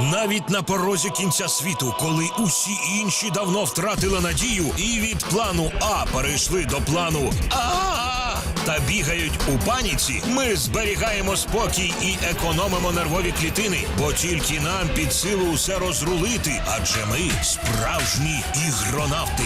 Навіть на порозі кінця світу, коли усі інші давно втратили надію і від плану А перейшли до плану А та бігають у паніці, ми зберігаємо спокій і економимо нервові клітини, бо тільки нам під силу усе розрулити, адже ми справжні ігронавти.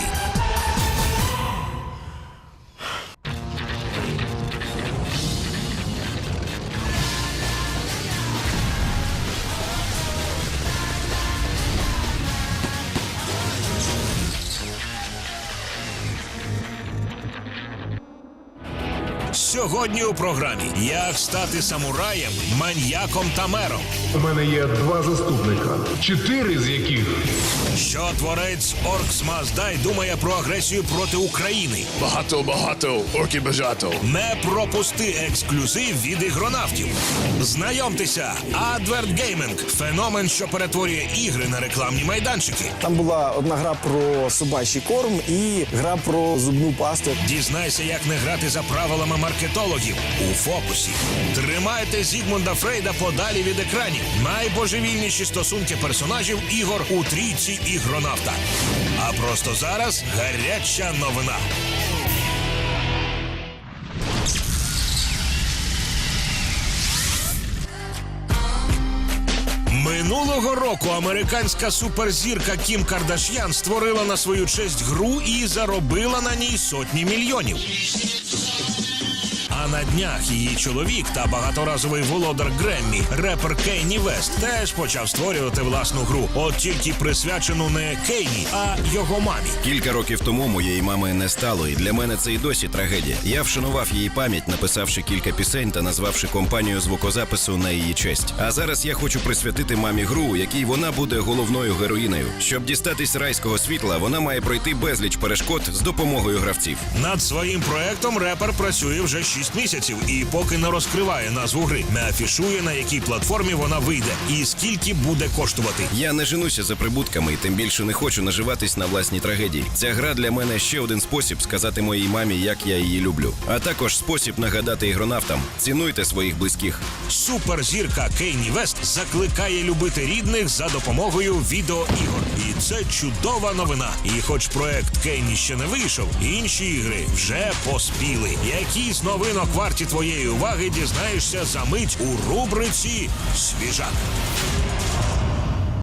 Сьогодні у програмі як стати самураєм, маньяком та мером. У мене є два заступника, чотири з яких Що творець Оркс Маздай думає про агресію проти України? Багато, багато, орки бажато. Не пропусти ексклюзив від ігронавтів. Знайомтеся, Advert Gaming – феномен, що перетворює ігри на рекламні майданчики. Там була одна гра про собачий корм і гра про зубну пасту. Дізнайся, як не грати за правилами маркетологів у фокусі. Тримайте Зігмунда Фрейда подалі від екранів. Найбожевільніші стосунки персонажів ігор у трійці ігронавта. А просто зараз гаряча новина. Минулого року американська суперзірка Кім Кардаш'ян створила на свою честь гру і заробила на ній сотні мільйонів. А на днях її чоловік та багаторазовий володар Греммі, репер Кейні Вест, теж почав створювати власну гру, от тільки присвячену не Кейні, а його мамі. Кілька років тому моєї мами не стало, і для мене це й досі трагедія. Я вшанував її пам'ять, написавши кілька пісень та назвавши компанію звукозапису на її честь. А зараз я хочу присвятити мамі гру, у якій вона буде головною героїнею. Щоб дістатись райського світла, вона має пройти безліч перешкод з допомогою гравців. Над своїм проектом репер працює вже 6 місяців і поки не розкриває назву гри, не афішує на якій платформі вона вийде і скільки буде коштувати. Я не женуся за прибутками і тим більше не хочу наживатись на власній трагедії. Ця гра для мене ще один спосіб сказати моїй мамі, як я її люблю. А також спосіб нагадати ігронавтам: цінуйте своїх близьких. Суперзірка Кейні Вест закликає любити рідних за допомогою відеоігор. І це чудова новина. І хоч проект Кейні ще не вийшов, інші ігри вже поспіли. Які з новинок варті твоєї уваги дізнаєшся за мить у рубриці Свіжак.